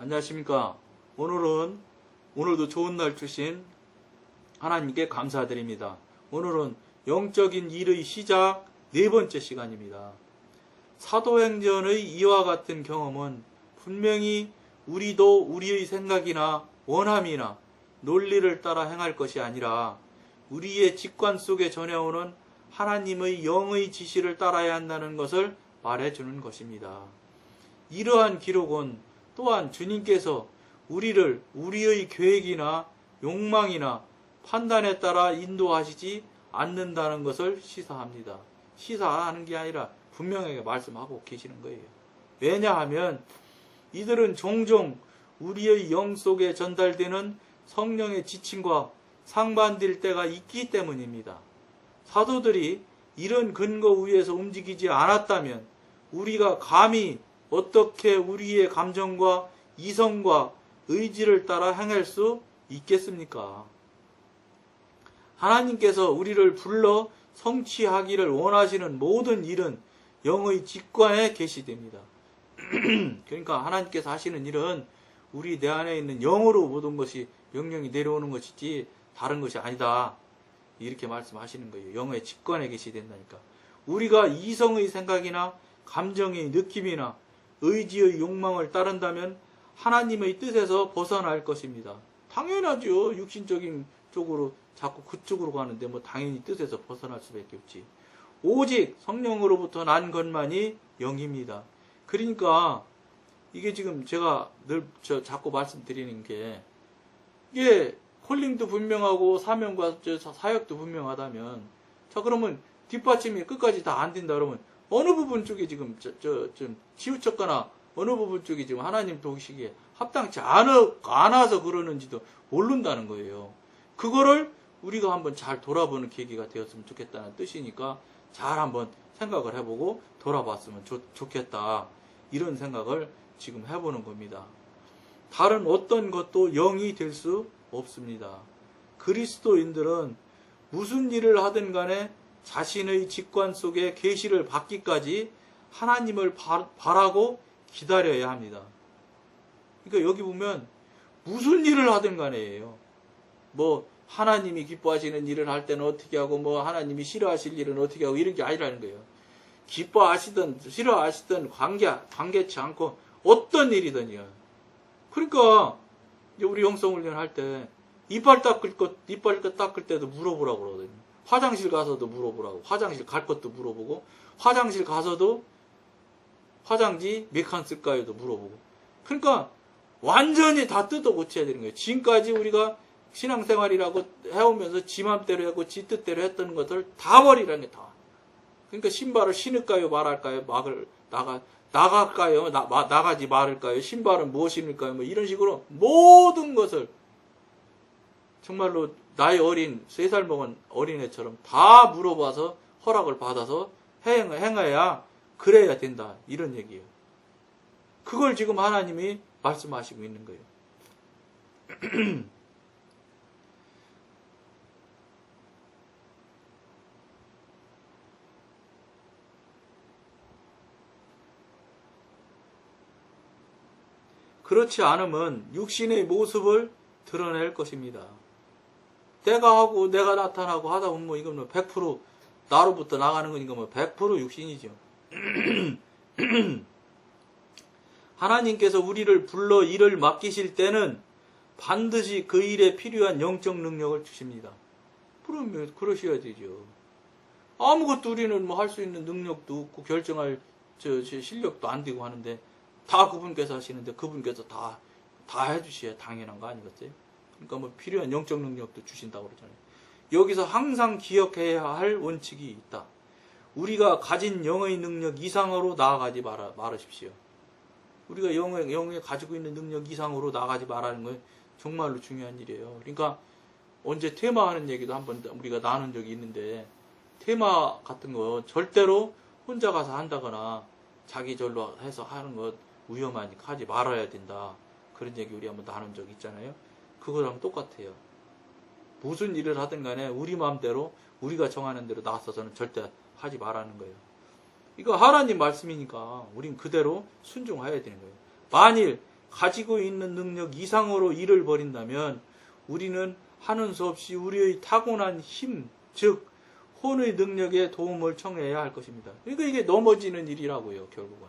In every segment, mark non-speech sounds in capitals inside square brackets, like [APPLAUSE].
안녕하십니까. 오늘은 오늘도 좋은 날 주신 하나님께 감사드립니다. 오늘은 영적인 일의 시작 네 번째 시간입니다. 사도행전의 이와 같은 경험은 분명히 우리도 우리의 생각이나 원함이나 논리를 따라 행할 것이 아니라 우리의 직관 속에 전해오는 하나님의 영의 지시를 따라야 한다는 것을 말해주는 것입니다. 이러한 기록은 또한 주님께서 우리를 우리의 계획이나 욕망이나 판단에 따라 인도하시지 않는다는 것을 시사합니다. 시사하는 게 아니라 분명하게 말씀하고 계시는 거예요. 왜냐하면 이들은 종종 우리의 영 속에 전달되는 성령의 지침과 상반될 때가 있기 때문입니다. 사도들이 이런 근거 위에서 움직이지 않았다면 우리가 감히 어떻게 우리의 감정과 이성과 의지를 따라 행할 수 있겠습니까? 하나님께서 우리를 불러 성취하기를 원하시는 모든 일은 영의 직관에 계시됩니다. [CLEARS THROAT] 그러니까 하나님께서 하시는 일은 우리 내 안에 있는 영으로 모든 것이 명령이 내려오는 것이지 다른 것이 아니다. 이렇게 말씀하시는 거예요. 영의 직관에 계시된다니까. 우리가 이성의 생각이나 감정의 느낌이나 의지의 욕망을 따른다면 하나님의 뜻에서 벗어날 것입니다. 당연하죠. 육신적인 쪽으로 자꾸 그쪽으로 가는데 뭐 당연히 뜻에서 벗어날 수밖에 없지. 오직 성령으로부터 난 것만이 영입니다. 그러니까 이게 지금 제가 늘 저 자꾸 말씀드리는 게 이게 콜링도 분명하고 사명과 저 사역도 분명하다면 자 그러면 뒷받침이 끝까지 다 안 된다 그러면 어느 부분 쪽에 지금 저좀 치우쳤거나 어느 부분 쪽이 지금 하나님 보시기에 합당치 않아, 않아서 그러는지도 모른다는 거예요. 그거를 우리가 한번 잘 돌아보는 계기가 되었으면 좋겠다는 뜻이니까 잘 한번 생각을 해보고 돌아봤으면 좋, 좋겠다. 이런 생각을 지금 해보는 겁니다. 다른 어떤 것도 영이 될 수 없습니다. 그리스도인들은 무슨 일을 하든 간에 자신의 직관 속에 계시를 받기까지 하나님을 바, 바라고 기다려야 합니다. 그러니까 여기 보면 무슨 일을 하든 간에요. 뭐 하나님이 기뻐하시는 일을 할 때는 어떻게 하고 뭐 하나님이 싫어하실 일은 어떻게 하고 이런 게 아니라는 거예요. 기뻐하시든 싫어하시든 관계 관계치 않고 어떤 일이든요. 그러니까 우리 영성훈련 할 때 이빨 닦을 것 이빨 닦을 때도 물어보라고 그러거든요. 화장실 가서도 물어보라고. 화장실 갈 것도 물어보고 화장실 가서도 화장지 몇 칸 쓸까요도 물어보고. 그러니까 완전히 다 뜯어 고쳐야 되는 거예요. 지금까지 우리가 신앙생활이라고 해오면서 지 맘대로 하고 지 뜻대로 했던 것을 다 버리라는 게 다. 그러니까 신발을 신을까요, 말할까요, 막을 나가 나갈까요, 나, 마- 나가지 말을까요, 신발은 무엇 신을까요, 뭐 이런 식으로 모든 것을 정말로 나이 어린 세 살 먹은 어린애처럼 다 물어봐서 허락을 받아서 행, 행해야 그래야 된다 이런 얘기예요. 그걸 지금 하나님이 말씀하시고 있는 거예요. [CLEARS THROAT] 그렇지 않으면 육신의 모습을 드러낼 것입니다. 내가 하고 내가 나타나고 하다 보면 뭐 이건 뭐 100% 나로부터 나가는 거니까 뭐 100% 육신이죠. [CLEARS THROAT] 하나님께서 우리를 불러 일을 맡기실 때는 반드시 그 일에 필요한 영적 능력을 주십니다. 그러면 그러셔야 되죠. 아무것도 우리는 뭐 할 수 있는 능력도 없고 결정할 저, 저 실력도 안 되고 하는데 다 그분께서 하시는데 그분께서 다, 다 해주셔야 당연한 거 아니겠어요? 그러니까 뭐 필요한 영적 능력도 주신다고 그러잖아요. 여기서 항상 기억해야 할 원칙이 있다. 우리가 가진 영의 능력 이상으로 나아가지 말아, 말으십시오. 우리가 영에, 영에 가지고 있는 능력 이상으로 나가지 말라는 건 정말로 중요한 일이에요. 그러니까 언제 테마하는 얘기도 한번 우리가 나눈 적이 있는데 테마 같은 거 절대로 혼자 가서 한다거나 자기 절로 해서 하는 것 위험하니까 하지 말아야 된다. 그런 얘기 우리 한번 나눈 적 있잖아요. 그거랑 똑같아요. 무슨 일을 하든 간에 우리 마음대로 우리가 정하는 대로 나서서는 절대 하지 말라는 거예요. 이거 하나님 말씀이니까 우린 그대로 순종해야 되는 거예요. 만일 가지고 있는 능력 이상으로 일을 벌인다면 우리는 하는 수 없이 우리의 타고난 힘, 즉 혼의 능력에 도움을 청해야 할 것입니다. 그러니까 이게 넘어지는 일이라고요, 결국은.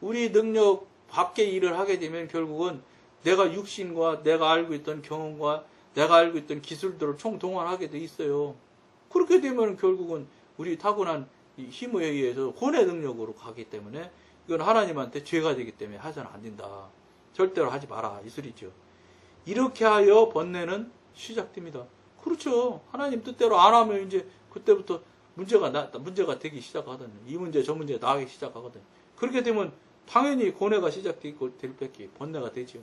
우리 능력 밖의 일을 하게 되면 결국은 내가 육신과 내가 알고 있던 경험과 내가 알고 있던 기술들을 총동원하게 돼 있어요. 그렇게 되면 결국은 우리 타고난 이 힘에 의해서 혼의 능력으로 가기 때문에 이건 하나님한테 죄가 되기 때문에 해서는 안 된다. 절대로 하지 마라. 이 소리죠. 이렇게 하여 번뇌는 시작됩니다. 그렇죠. 하나님 뜻대로 안 하면 이제 그때부터 문제가 나, 문제가 되기 시작하거든요. 이 문제 저 문제 나가기 시작하거든요. 그렇게 되면 당연히 고뇌가 시작되고 될 뺏기 번뇌가 되죠.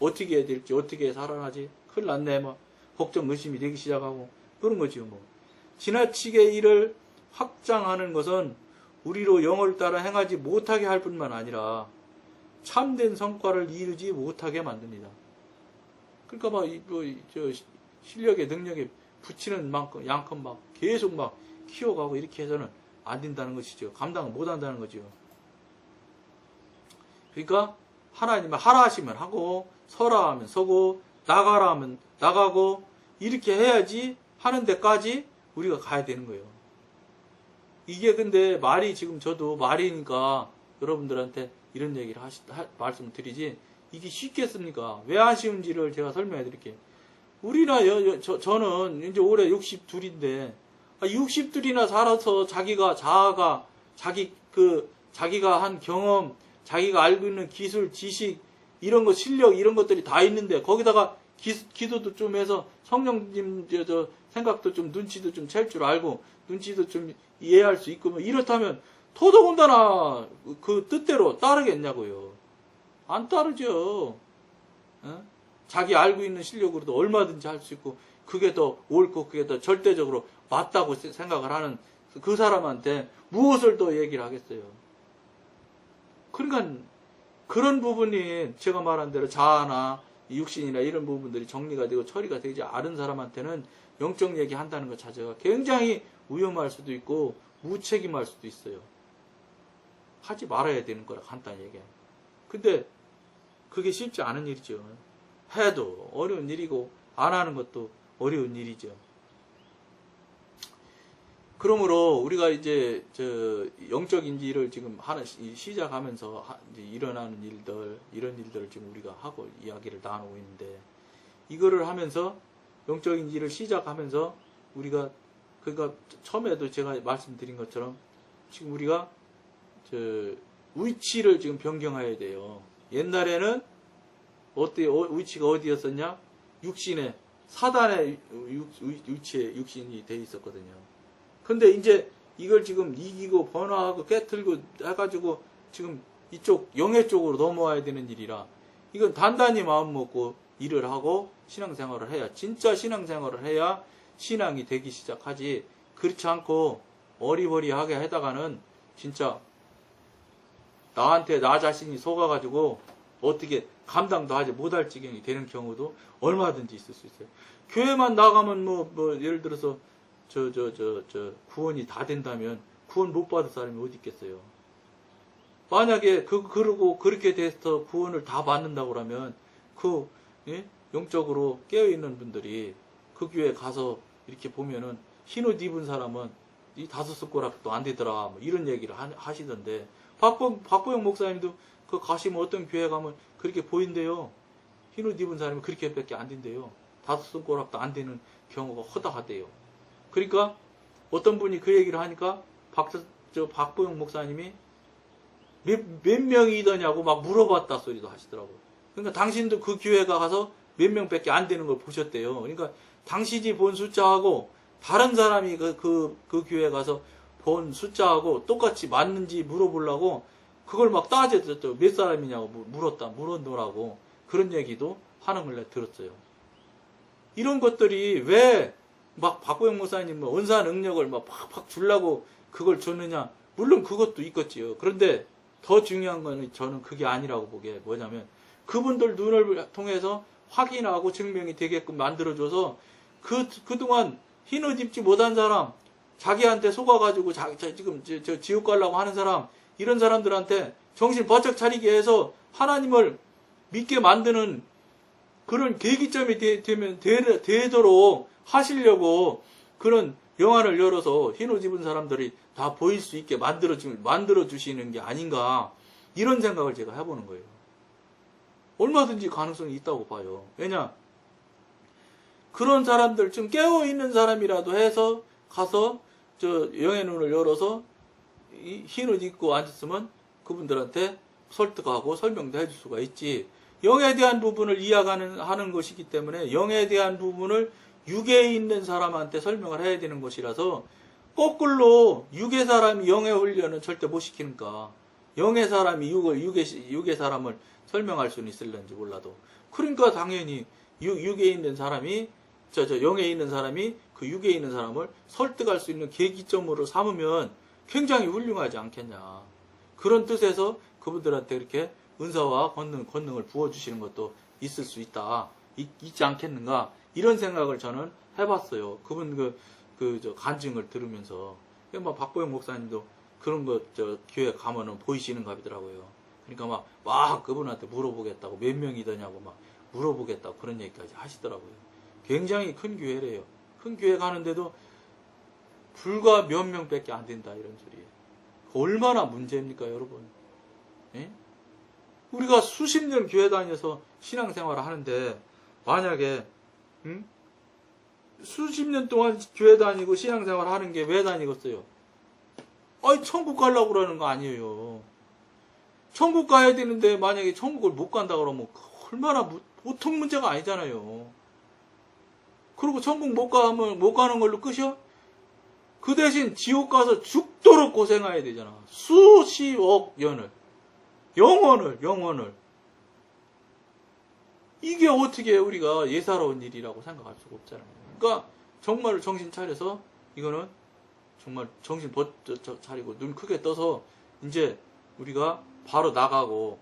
어떻게 해야 될지 어떻게 살아나지 큰일 났네 뭐 걱정 의심이 되기 시작하고 그런 거지요 뭐 지나치게 이를 확장하는 것은 우리로 영을 따라 행하지 못하게 할 뿐만 아니라 참된 성과를 이루지 못하게 만듭니다. 그러니까 막, 이- 뭐, 이- 저, 시- 실력에, 능력에 붙이는 만큼, 양큼 막 계속 막 키워가고 이렇게 해서는 안 된다는 것이죠. 감당을 못 한다는 거죠. 그러니까 하나님은 하라 하시면 하고, 서라 하면 서고, 나가라 하면 나가고, 이렇게 해야지 하는 데까지 우리가 가야 되는 거예요. 이게 근데 말이 지금 저도 말이니까 여러분들한테 이런 얘기를 하시, 하, 말씀드리지 이게 쉽겠습니까? 왜 아쉬운지를 제가 설명해 드릴게요. 우리나 여, 여- 저, 저는 이제 올해 62인데 62이나 살아서 자기가 자아가 자기 그 자기가 한 경험, 자기가 알고 있는 기술, 지식 이런 거 실력 이런 것들이 다 있는데 거기다가 기, 기도도 좀 해서 성령님 저, 저 생각도 좀 눈치도 좀 챌 줄 알고 눈치도 좀 이해할 수 있고 뭐 이렇다면 더더군다나 그 뜻대로 따르겠냐고요. 안 따르죠. 어? 자기 알고 있는 실력으로도 얼마든지 할 수 있고 그게 더 옳고 그게 더 절대적으로 맞다고 세- 생각을 하는 그 사람한테 무엇을 더 얘기를 하겠어요. 그러니까 그런 부분이 제가 말한 대로 자아나 육신이나 이런 부분들이 정리가 되고 처리가 되지 않은 사람한테는 영적 얘기 한다는 것 자체가 굉장히 위험할 수도 있고 무책임할 수도 있어요. 하지 말아야 되는 거라 간단히 얘기해. 근데 그게 쉽지 않은 일이죠. 해도 어려운 일이고 안 하는 것도 어려운 일이죠. 그러므로 우리가 이제 저 영적인 일을 지금 하는 시- 시작하면서 하- 일어나는 일들 이런 일들을 지금 우리가 하고 이야기를 나누고 있는데 이거를 하면서 영적인 일을 시작하면서 우리가 그러니까 처음에도 제가 말씀드린 것처럼 지금 우리가 저 위치를 지금 변경해야 돼요. 옛날에는 어때 어, 위치가 어디였었냐? 육신의 사단의 위치에 육신이 돼 있었거든요. 근데 이제 이걸 지금 이기고 번화하고 깨틀고 해가지고 지금 이쪽 영의 쪽으로 넘어와야 되는 일이라 이건 단단히 마음 먹고 일을 하고 신앙생활을 해야 진짜 신앙생활을 해야 신앙이 되기 시작하지 그렇지 않고 어리버리하게 하다가는 진짜 나한테 나 자신이 속아가지고 어떻게 감당도 하지 못할 지경이 되는 경우도 얼마든지 있을 수 있어요. 교회만 나가면 뭐, 뭐 예를 들어서 저, 저, 저, 저, 구원이 다 된다면 구원 못 받을 사람이 어디 있겠어요. 만약에 그, 그러고 그렇게 돼서 구원을 다 받는다고 그러면 그, 예? 영적으로 깨어있는 분들이 그 교회 가서 이렇게 보면은 흰옷 입은 사람은 이 다섯 숟가락도 안 되더라. 뭐 이런 얘기를 하, 하시던데 박보, 박보영 목사님도 그 가시면 어떤 교회 가면 그렇게 보인대요. 흰옷 입은 사람이 그렇게밖에 안 된대요. 다섯 손가락도 안 되는 경우가 허다하대요. 그러니까 어떤 분이 그 얘기를 하니까 박보영 목사님이 몇, 몇 명이더냐고 막 물어봤다 소리도 하시더라고요. 그러니까 당신도 그 교회가 가서 몇 명밖에 안 되는 걸 보셨대요. 그러니까 당신이 본 숫자하고 다른 사람이 그, 그, 그 교회 가서 본 숫자하고 똑같이 맞는지 물어보려고 그걸 막 따졌죠. 몇 사람이냐고 물- 물었다, 물었노라고. 그런 얘기도 하는 걸 들었어요. 이런 것들이 왜 막 박보영 목사님 뭐 은사 능력을 막 팍팍 주려고 그걸 줬느냐. 물론 그것도 있겠지요. 그런데 더 중요한 거는 저는 그게 아니라고 보기에 뭐냐면 그분들 눈을 통해서 확인하고 증명이 되게끔 만들어줘서 그, 그동안 흰옷 입지 못한 사람, 자기한테 속아가지고 자, 자- 지금 저, 저 지옥 가려고 하는 사람, 이런 사람들한테 정신 바짝 차리게 해서 하나님을 믿게 만드는 그런 계기점이 되, 면 되 도록 하시려고 그런 영화를 열어서 흰옷 입은 사람들이 다 보일 수 있게 만들어 주, 만들어 주시는 게 아닌가 이런 생각을 제가 해보는 거예요. 얼마든지 가능성이 있다고 봐요. 왜냐 그런 사람들 좀 깨어 있는 사람이라도 해서 가서 저 영의 눈을 열어서 이 흰옷 입고 앉았으면 그분들한테 설득하고 설명도 해줄 수가 있지. 영에 대한 부분을 이해하는 하는 것이기 때문에 영에 대한 부분을 육에 있는 사람한테 설명을 해야 되는 것이라서 거꾸로 육의 사람이 영의 훈련은 절대 못 시키니까 영의 사람이 육을 육의 육의 사람을 설명할 수는 있을런지 몰라도 그러니까 당연히 육, 육에 있는 사람이 저, 저 영에 있는 사람이 그 육에 있는 사람을 설득할 수 있는 계기점으로 삼으면 굉장히 훌륭하지 않겠냐. 그런 뜻에서 그분들한테 이렇게 은사와 권능, 권능을 부어주시는 것도 있을 수 있다. 있, 지 않겠는가. 이런 생각을 저는 해봤어요. 그분 그, 그, 저, 간증을 들으면서. 뭐, 박보영 목사님도 그런 거, 저, 교회 가면은 보이시는 가 보더라고요. 그러니까 막, 막 그분한테 물어보겠다고, 몇 명이더냐고 막 물어보겠다고 그런 얘기까지 하시더라고요. 굉장히 큰 교회래요. 큰 교회 가는데도 불과 몇 명밖에 안 된다 이런 소리예요. 얼마나 문제입니까, 여러분? 예? 우리가 수십 년 교회 다녀서 신앙생활을 하는데 만약에 음? 수십 년 동안 교회 다니고 신앙생활 하는 게 왜 다니겠어요? 아니 천국 가려고 그러는 거 아니에요. 천국 가야 되는데 만약에 천국을 못 간다 그러면 얼마나 무- 보통 문제가 아니잖아요. 그리고 천국 못 가면 못 가는 걸로 끝이요? 그 대신 지옥 가서 죽도록 고생해야 되잖아. 수십억 년을. 영원을, 영원을. 이게 어떻게 우리가 예사로운 일이라고 생각할 수가 없잖아요. 그러니까 정말 정신 차려서 이거는 정말 정신 버, 차리고 눈 크게 떠서 이제 우리가 바로 나가고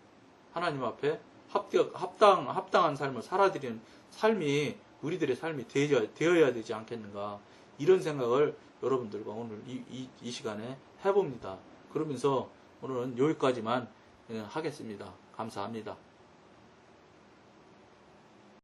하나님 앞에 합당, 합당한 삶을 살아드리는 삶이 우리들의 삶이 되어야, 되어야 되지 않겠는가. 이런 생각을 여러분들과 오늘 이, 이, 이 시간에 해봅니다. 그러면서 오늘은 여기까지만 예, 하겠습니다. 감사합니다.